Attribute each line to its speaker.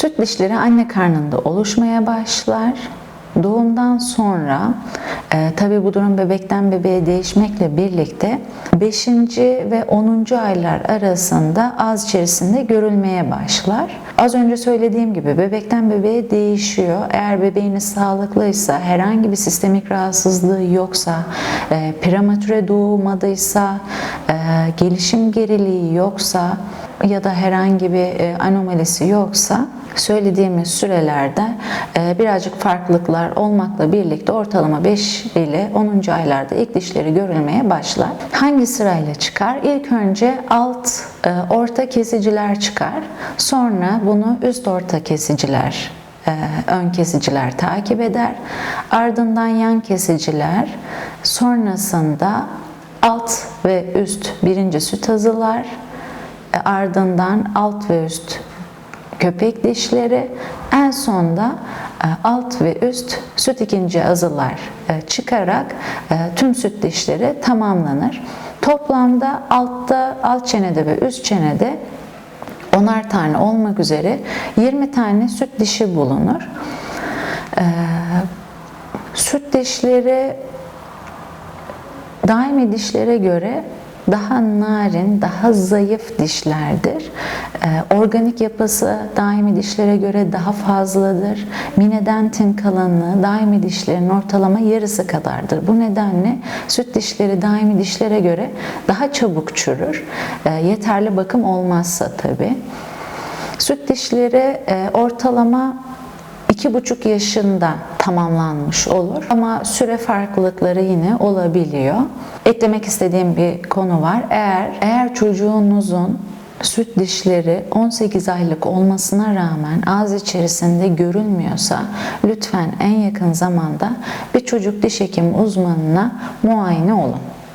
Speaker 1: Süt dişleri anne karnında oluşmaya başlar. Doğumdan sonra e, tabi bu durum bebekten bebeğe değişmekle birlikte 5. ve 10. aylar arasında ağız içerisinde görülmeye başlar. Az önce söylediğim gibi bebekten bebeğe değişiyor. Eğer bebeğiniz sağlıklıysa, herhangi bir sistemik rahatsızlığı yoksa, e, prematüre doğmadıysa, e, gelişim geriliği yoksa ya da herhangi bir e, anomalisi yoksa söylediğimiz sürelerde e, birazcık farklılıklar olmakla birlikte ortalama 5 ile 10. aylarda ilk dişleri görülmeye başlar. Hangi sırayla çıkar? İlk önce alt e, orta kesiciler çıkar. Sonra bunu üst orta kesiciler e, ön kesiciler takip eder. Ardından yan kesiciler, sonrasında alt ve üst birinci süt azılar, e, ardından alt ve üst köpek dişleri, en sonda e, alt ve üst süt ikinci azılar e, çıkarak e, tüm süt dişleri tamamlanır. Toplamda altta, alt çenede ve üst çenede onar tane olmak üzere 20 tane süt dişi bulunur. Süt dişleri daimi dişlere göre daha narin, daha zayıf dişlerdir. Ee, organik yapısı daimi dişlere göre daha fazladır. Minedentin kalınlığı daimi dişlerin ortalama yarısı kadardır. Bu nedenle süt dişleri daimi dişlere göre daha çabuk çürür. Ee, yeterli bakım olmazsa tabii. Süt dişleri e, ortalama iki buçuk yaşında tamamlanmış olur ama süre farklılıkları yine olabiliyor. Eklemek istediğim bir konu var. Eğer eğer çocuğunuzun süt dişleri 18 aylık olmasına rağmen ağız içerisinde görülmüyorsa lütfen en yakın zamanda bir çocuk diş hekimi uzmanına muayene olun.